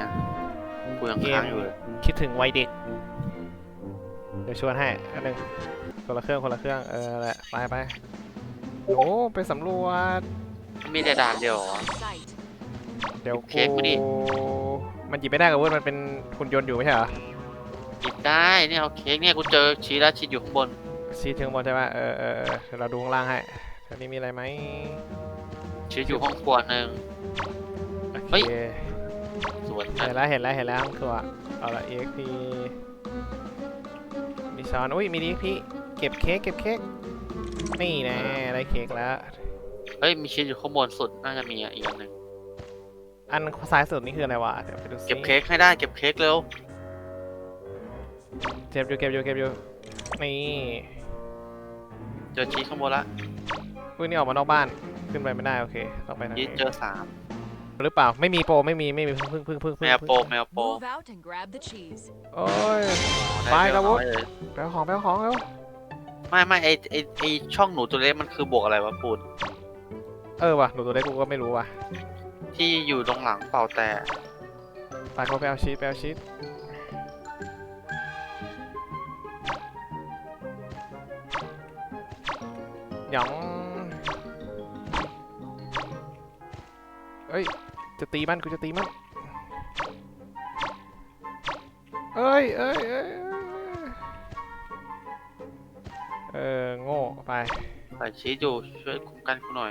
อะกูยังเกมค้างอยู่เลยคิดถึงวัยเด็ก เดี๋ยวชวนให้อันหนึ่งคนละเครื่องคนละเครื่องเออแหละไปไปโอ้ไปสำรวจมีแต่ด่านเดียวเหรอ Sight. เดี๋ยวเค้กมาดิ มันหยิบไม่ได้กับเว้ยมันเป็นหุ่นยนต์อยู่ไม่ใช่เหรอหยิบได้เนี่ยเอาเค้กเนี่ยกูเจอชีสแล้วชีสอยู่ข้างบนชี้ถึงบนใช่ปะเออเออเออเดี๋ยวเราดูข้างล่างให้ทีนี้มีอะไรไหมชีสอยู่ห้องครัวหนึ่ง โอเฮ้ยเค สวนเห็นแล้วเห็นแล้วเห็นแล้วคือว่าเอาละ EXP มีช้อนอุ้ยมี EXP เก็บเค้กเก็บเค้กนี่แน่ได้เค้กแล้วเฮ้ยมีชีสอยู่ข้างบนสุดน่าจะมีอะอีกอันหนึ่งอันซ้ายสุดนี่คืออะไรวะเดี๋ยวไปดูสิเก็บเค้กให้ได้เก็บเค้กเร็วเก็บอยู่เก็บอยู่เก็บอยู่นี่เจอชีสข้างบนละอุ้ยนี่ออกมานอกบ้านขึ้นไปไม่ได้โอเคต้องไปทางชีนี้สเจอสาม หรือเปล่า ไม่มีโปรไม่มีไม่มีพึ่งพึ่งพึ่งพึ่งแมวโปรแมวโปร Move out and grab the cheese. โอ้ยได้ไปเร็วครับวุฒิน้อยเลยไปเอาของไปเอาของเร็วไม่ไม่ไอไอไอช่องหนูตัวเล็กมันคือบวกอะไรวะปูนเออว่ะหนูตัวเล็กกูก็ไม่รู้ว่ะที่อยู่ตรงหลังเป่าแต่ไปเขาไปเอาชีสไปเอาชีสหยองเอ้ย จะตีมันกูจะตีมันเอ้ยเอ้ยเอ้ยเอ้ยเออโง่ไปใส่ชีสอยู่ช่วยคุ้มกันกูหน่อย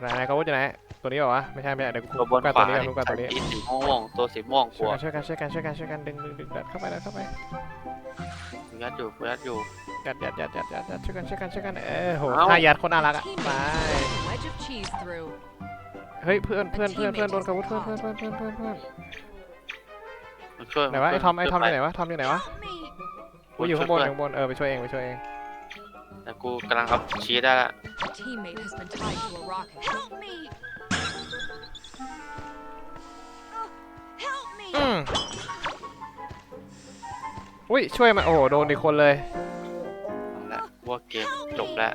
ไหนไหนเขาว่าจะไหนตัวนี้เหรอวะไม่ใช่ไม่ใช่เดี๋ยวกูตัวบนกันขตัววานี้กันกูกันตัวนี้ใส่ชีสสีม่วงตัวสีม่วงกลัช่ววยกันช่วยกันช่วยกันช่วยกันช่วยกันดึงดึงดึงดัดเข้าไปดัดเข้าไปกูยัดอยู่กูยัดอยู่ยัดยัดยัดยัดยัดยัดช่วยกันช่วยกันช่วยกันเออโหเอ้าท่ายัดคนน่ารักอะไป เฮ้ยเพื่อนเพื่อนเพื่อนเพื่อนโดนกระวุธเพื่อนเพื่อนเพื่อนเพื่อนเพื่อนเพื่อนมันช่วยไหนวะไอ้ทอมไอ้ทอมอช่วยู่ไหนวะทอมอยู่ไหนวะ Help me! กูอยู่ข้างบนอยู่ข้างบนเออไปช่วยเองไปช่วยเองแต่กูกำลังเอาชีสได้ละ A teammate has been tied to a rocket. Help me! Help me! อืมอุ้ยช่วยมันโอ้โหโดนอีกคนเลยเอาละกูว่าเกมจบแล้ว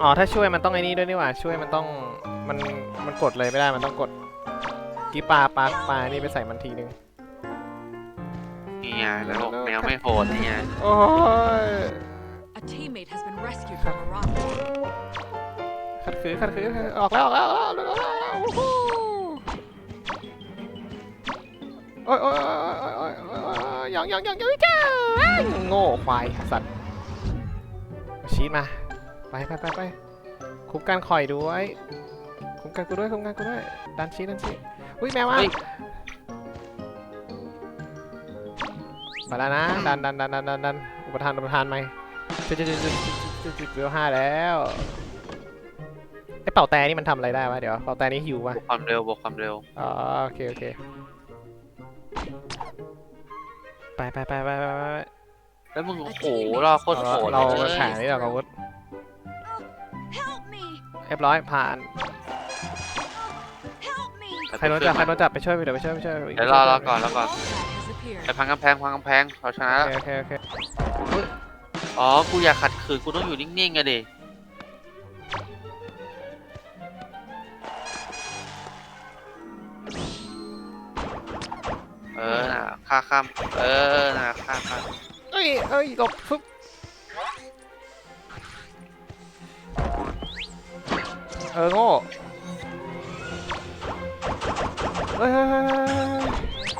อ๋อถ้าช่วยมันต้องไอ้นี่ด้วยนี่หว่า ช่วยมันต้องมันมันกดเลยไม่ได้มันต้องกดกีปลาปลาปลานี่ไปใส่มันทีนึงนี่ไงแล้วบอกแมวไม่โหดนี่ไงโอ้ย A teammate has been rescued from a rocket. ขัดขืนขัดขืนออกแล้วออกแล้วออกแล้วออกแล้ววู้ฮู้โอ้ยโอ้ยโอ้ยโอ้ยโอ้ยโอ้ยโอ้ยหยองหยองหยองหยองจ้าโง่ควายสัตว์เอาชี้มา ไปไปไปไปคุ้มกันคอยด้วยคุ้มกันกูด้วยคุ้มกันกูด้วยดันชี้ดันชี้อุ้ยแมวมาเฮ้ยมาแล้วนะดันดันดันดันดันดันอุปทานอุปทานไหมจุดจุดจุดจุดจุดจุดเวลห้าแล้วไอเป่าแต่นี่มันทำอะไรได้วะเดี๋ยวเป่าแต่นี่หิวบวะวกความเร็วบวกความเร็วอ๋อโอเคโอเคไปไปไปไปไปไปแล้วมึงโอ้โหรอโคตรโหดเราเลยแข่งนี่เราอาวุธ Help me! เรียบร้อยผ่าน Help me! ใครโดนจับใครโดนจับไปช่วยเดี๋ยวไปช่วยไปช่วยเดี๋ยวรอรอก่อนรอก่อน Fallback has appeared. ไอ้พังกำแพงพังกำแพงเราชนะโอแล้วเคโอเคโอเคอ๋อ กูอยากขัดขืนกูต้องอยู่นิ่งๆไงดิเออน่ะฆ่าข้ามเออน่ะฆ่าข้ามเอ้ยเอ้ยหลบฟึบ เออโง่เฮ้ยเฮ้ยเฮ้ยเฮ้ย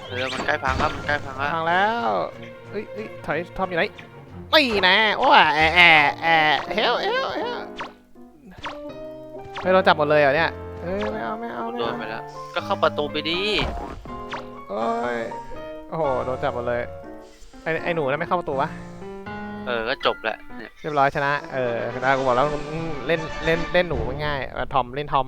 เฮ้ยเออมันใกล้พังแล้วมันใกล้พังแล้วพังแล้วเอ้ยเอ้ยถอยทอมอยู่ไหนไม่นะโอ้ยแอะแอะแอะเฮลเฮลเฮลไม่เราจับหมดเลยเหรอเนี่ยเอ้ยไม่เอาไม่เอาไม่โดนเอา ไปแล้ว ก็เข้าประตูไปดิโอ้ย โอ้โห โดนจับหมดเลย ไอไอหนูนั่นไม่เข้าประตูวะ เออ ก็จบแล้วเนี่ย เรียบร้อยชนะ เออชนะกูบอกแล้วอืมเล่นเล่นเล่นหนูมันง่ายอ่ทอมเล่นทอม